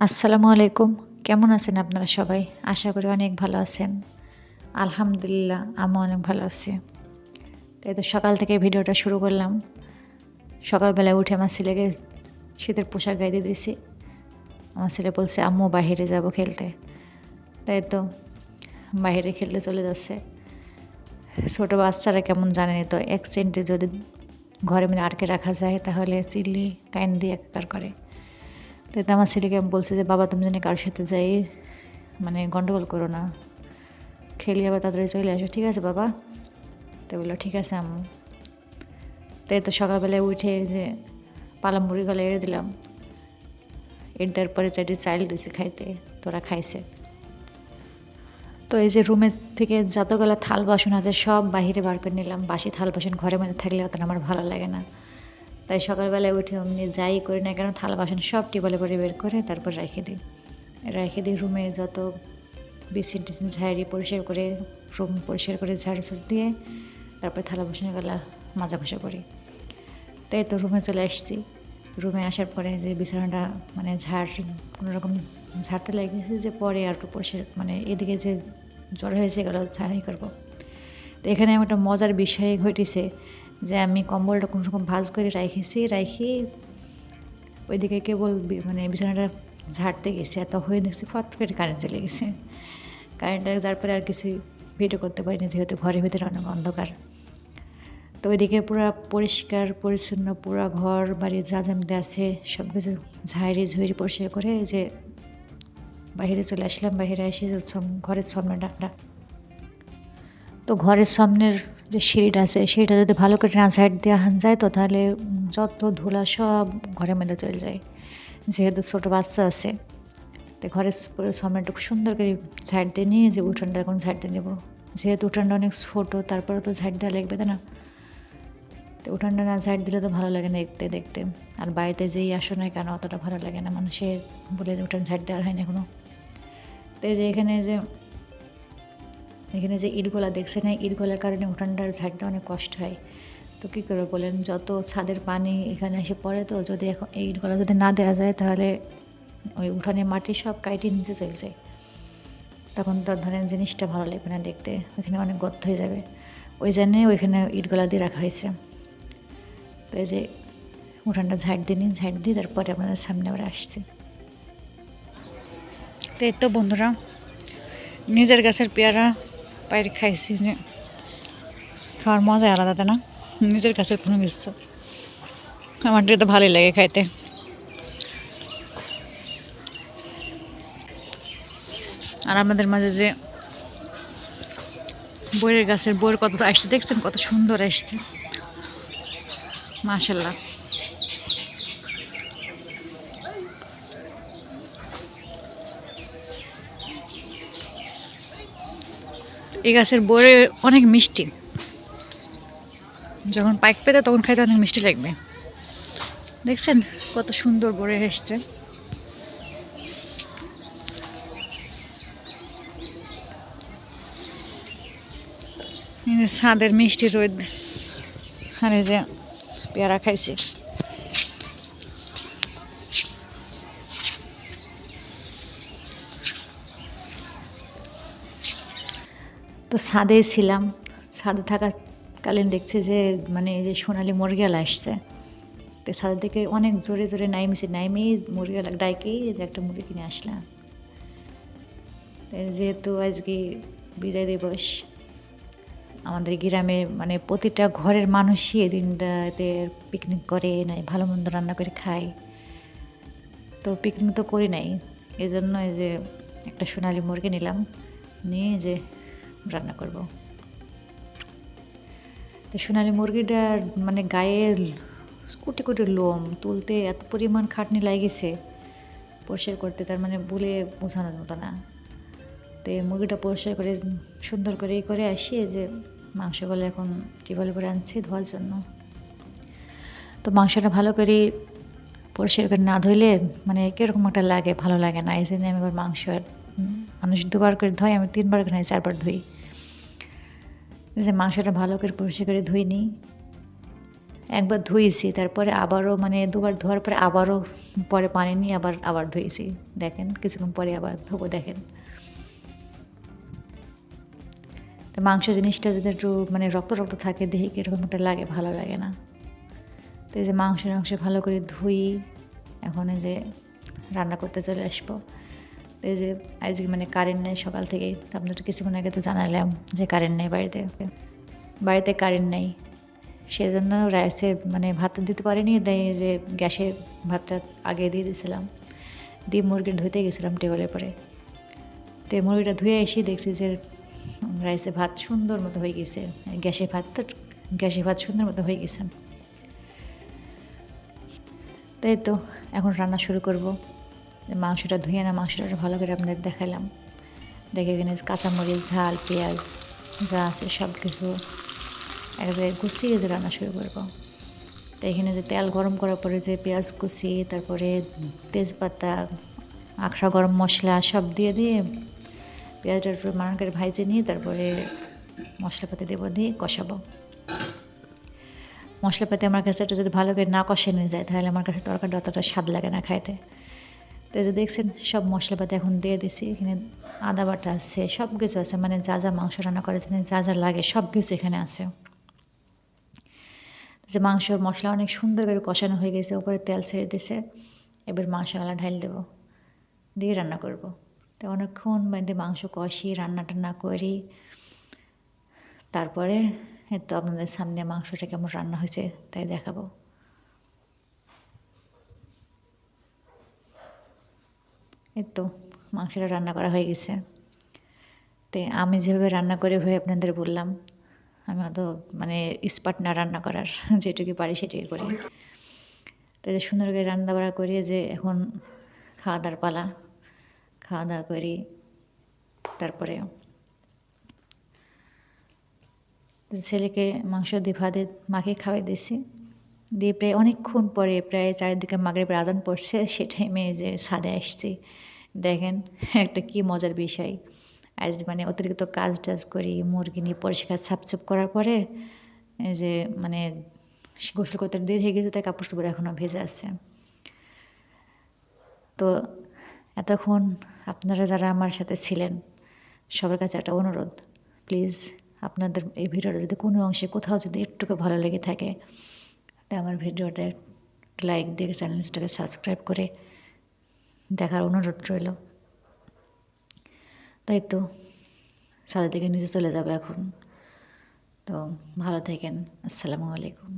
আসসালামু আলাইকুম। কেমন আছেন আপনারা সবাই? আশা করি অনেক ভালো আছেন। আলহামদুলিল্লাহ আমি অনেক ভালো আছি। তাই তো সকাল থেকে ভিডিওটা শুরু করলাম। সকালবেলায় উঠে আমার ছেলেকে শীতের পোশাক গাইতে দিয়েছি। আমার ছেলে বলছে, আম্মু, বাইরে যাব খেলতে। তাই তো, বাইরে খেলতে চলে যাচ্ছে। ছোটো বাচ্চারা কেমন জানেনি তো এক সেন্টে যদি ঘরে মানে আটকে রাখা যায়, তাহলে চিল্লি কাইন দিয়ে একাকার করে। তাই তো আমার ছেলেকে আমি বলছি যে, বাবা, তুমি জানি কারোর সাথে যাই মানে গন্ডগোল করো না। খেলি আবার তাড়াতাড়ি চলে আসো, ঠিক আছে বাবা? তো বলল, ঠিক আছে, আম্মু। তাই তো সকালবেলায় উঠে যে পালাম মুড়ি গলা এড়ে দিলাম। দেওয়ার পরে চারটি চাইল দিয়েছি খাইতে, তোরা খাইছে। তো এই যে রুমের থেকে যতগুলো থাল বাসন আছে, সব বাহিরে বার করে নিলাম। বাসি থাল বাসন ঘরের মধ্যে থাকলে অত আমার ভালো লাগে না। তাই সকালবেলায় উঠে অমনি যাই করি না কেন, থাল বাসন সব টেবলে করে বের করে তারপর রেখে দিই। রেখে দিই রুমে যত বিছিন টিছিন ঝাড়ি পরিষ্কার করে, রুম পরিষ্কার করে ঝাড়ু ঝাড় দিয়ে তারপরে থালা বাসনের গলা মাজা ঘষা করি। তাই তো রুমে চলে আসছি। রুমে আসার পরে যে বিছানাটা মানে ঝাড় কোনো রকম ঝাড়তে লেগেছে যে পরে আর পরিষ্কার মানে এদিকে যে জ্বর হয়েছে এগুলো ঝাড়াই করব। তো এখানে একটা মজার বিষয় ঘটেছে যে আমি কম্বলটা কোনো রকম ভাজ করে রাখেছি রাখি ওইদিকে কেবল মানে বিছানাটা ঝাড়তে গেছি আর তখন দেখছি ফট করে কারেন্ট চলে গেছে। কারেন্টটা যার পরে আর কিছু ভিডিও করতে পারিনি, যেহেতু ঘরের ভিতরে অনেক অন্ধকার। তো ওইদিকে পুরো পরিষ্কার, পরিচ্ছন্ন, পুরো ঘর বাড়ি যা যা মধ্যে আছে সব কিছু ঝাড়ি ঝুড়ি পরিষ্কার করে যে বাইরে চলে আসলাম, বাইরে এসে যে ঘরের সামনেটা তো ঘরের সামনের যে সিঁড়িটা আছে, সিঁড়িটা যদি ভালো করে না সাইড দেওয়া যায়, তো তাহলে যত ধুলা সব ঘরের মধ্যে চলে যায়। যেহেতু ছোটো বাচ্চা আছে, তো ঘরের পুরো সামনেটা সুন্দর করে ঝাড় দিয়ে নিয়ে যে উঠানটা এখন ঝাড় দিয়ে নেব। যেহেতু উঠানটা অনেক ছোটো তারপরে তো ঝাড় দেওয়া লাগবে না? তো উঠানটা না ঝাড় দিলে তো ভালো লাগে না দেখতে দেখতে। আর বাড়িতে যেই আসো না কেন, অতটা ভালো লাগে না। মানুষের বলে উঠান, ঝাড় দেওয়ার হয় না এখনও। তো যে এখানে যে এখানে যে ইটগুলা দেখছে না ইটগুলার কারণে উঠানটার ঝাড়তে অনেক কষ্ট হয়। তো কী করে বলেন, যত ছাদের পানি এখানে এসে পড়ে তো, যদি এখন এই ইটগুলা যদি না দেওয়া যায়, তাহলে ওই উঠানে মাটি সব কাইটে নিচে চলে যায়। তখন তো ধরেন জিনিসটা ভালো লাগবে না দেখতে। ওইখানে অনেক গর্ত হয়ে যাবে। ওই জন্যে ওইখানে ইটগুলা দিয়ে রাখা হয়েছে। তো এই যে উঠানটা ঝাড় দিয়ে নিই ঝাড় দিয়ে তারপরে আমাদের সামনে আবার আসছে। তো এই তো বন্ধুরা, নিজের গাছের পেয়ারা পায়ের খাইছি যে খাওয়ার মজাই আলাদা, তাই না? নিজের গাছের কোনো কিছু আমার তো ভালোই লাগে খাইতে। আর আমাদের মাঝে যে বইয়ের গাছের বইয়ের কত আসছে, দেখছেন কত সুন্দর আসছে। মাশাল্লাহ এই গাছের বইয়ে অনেক মিষ্টি। যখন পাইক পেতে তখন খাইতে অনেক মিষ্টি লাগবে। দেখছেন কত সুন্দর বরে এসছে। ছাদের মিষ্টি রোদ। আর যে পেয়ারা খাইছি। তো ছাদে ছিলাম, ছাদে থাকাকালীন দেখছি যে মানে এই যে সোনালি মুরগিয়াল আসছে। তো ছাদের দিকে অনেক জোরে জোরে নাইমেছে, নাইমেই মুরগিয়াল ডাইকেই যে একটা মুরগি কিনে আসলাম। যেহেতু আজকে বিজয় দিবস আমাদের গ্রামে মানে প্রতিটা ঘরের মানুষই এই দিনটাতে পিকনিক করে নাই ভালো মন্দ রান্না করে খায়। তো পিকনিক তো করি নাই এই জন্য এই যে একটা সোনালি মুরগি নিলাম, নিয়ে যে রান্না করব। তো সোনালি মুরগিটার মানে গায়ে কুটি কুটি লোম, তুলতে এত পরিমাণ খাটনি লাগেছে পরিষ্কার করতে তার মানে বলে বোঝানোর মতো না। তো এই মুরগিটা পরিষ্কার করে সুন্দর করে এই করে আসি যে মাংসগুলো এখন টিবলে করে আনছি ধোয়ার জন্য। তো মাংসটা ভালো করে পরিষ্কার করে না ধুইলে মানে কীরকম একটা লাগে, ভালো লাগে না। এই জন্য আমি আবার মাংস মানুষ দুবার করে ধোয়, আমি তিনবার করে চারবার ধুই। যে মাংসটা ভালো করে পরিষ্কার করে ধুই নিই একবার ধুয়েছি তারপরে আবারও মানে দুবার ধোয়ার পরে আবারও পরে পানি নিয়ে আবার আবার ধুয়েছি দেখেন, কিছুক্ষণ পরে আবার ধোবো, দেখেন। তো মাংস জিনিসটা যদি একটু মানে রক্ত রক্ত থাকে, দেখি কীরকম একটা লাগে? ভালো লাগে না। তো এই যে মাংস মাংস ভালো করে ধুই, এখন এই যে রান্না করতে চলে আসব। এই যে আজকে মানে কারেন্ট নেই সকাল থেকেই তো আপনাদের কিছুক্ষণ আগে তো জানালাম যে কারেন্ট নেই বাড়িতে। বাড়িতে কারেন্ট নেই। সেজন্য রাইসে মানে ভাত দিতে পারিনি তাই যে গ্যাসের ভাতটা আগে দিয়ে দিয়েছিলাম। দিয়ে মুরগি ধুতে গেছিলাম টেবিলের পরে। তো মুরগিটা ধুয়ে এসে দেখছি যে রাইসে ভাত সুন্দর মতো হয়ে গেছে। গ্যাসে ভাত গ্যাসে ভাত সুন্দর মতো হয়ে গেছে। তাই তো, এখন রান্না শুরু করব। মাংসটা ধুয়ে না, মাংসটা ভালো করে আপনাদের দেখালাম। দেখে এখানে কাঁচামরিচ, ঝাল, পেঁয়াজ যা আছে সব কিছু একবারে গুছিয়ে যে রান্না শুরু করব। তো এখানে যে তেল গরম করার পরে যে পেঁয়াজ কুচি, তারপরে তেজপাতা আখড়া গরম মশলা সব দিয়ে দিয়ে পেঁয়াজটা একটু মান করে ভাইজে নিয়ে তারপরে মশলাপাতি দেবো দিয়ে কষাবো। মশলাপাতি আমার কাছে একটু যদি ভালো করে না কষে নিয়ে যায়, তাহলে আমার কাছে তরকারিটা অতটা স্বাদ লাগে না খাইতে। তো যে দেখছেন, সব মশলাপাতি এখন দিয়ে দিছি, এখানে আদা বাটা আছে সব কিছু আছে মানে যা যা মাংস রান্না করে যা যা লাগে সব কিছু এখানে আছে। যে মাংসর মশলা অনেক সুন্দর করে কষানো হয়ে গেছে, উপরে তেল ছেড়ে দিছে, এবার মাংসওয়ালা ঢাল দেবো, দিয়ে রান্না করব। তো অনেকক্ষণ বাদে মাংস কষি রান্না টান্না করি। তারপরে তো আপনাদের সামনে মাংসটা কেমন রান্না হয়েছে তাই দেখাবো। এই তো মাংসটা রান্না করা হয়ে গেছে। তো আমি যেভাবে রান্না করে হয়ে আপনাদের বললাম। আমি অত মানে স্পাট না রান্না করার, যেটুকু পারি সেটুকু করি। তো সুন্দর করে রান্না বাড়া করি যে এখন খাওয়া দাওয়ার পালা। খাওয়া দাওয়া করি, তারপরে ছেলেকে মাংস দিয়ে ভাতে, মাকে খাওয়াই দিয়েছি। দিয়ে প্রায় অনেকক্ষণ পরে প্রায় চারিদিকে মাগরেব আজান পড়ছে, সে টাইমে যে ছাদে আসছি। দেখেন, একটা কি মজার বিষয়। আজ মানে অতিরিক্ত কাজ টাজ করি, মুরগি নিয়ে পরিষ্কার ছাপছুপ করার পরে যে মানে গোসল করতে দেরি হয়ে গেছে, তাই কাপড় চোপড় এখনও ভেজে আছে। তো এতক্ষণ আপনারা যারা আমার সাথে ছিলেন, সবার কাছে একটা অনুরোধ। প্লিজ আপনাদের এই ভিডিওটা যদি কোনো অংশে কোথাও যদি একটুকু ভালো লেগে থাকে তাই আমার ভিডিওটা লাইক দিয়ে চ্যানেলটাকে সাবস্ক্রাইব করে দেখার অনুরোধ রইল। তাই তো সাদা থেকে নিচে চলে যাবে এখন। তো ভালো থাকেন, আসসালামু আলাইকুম।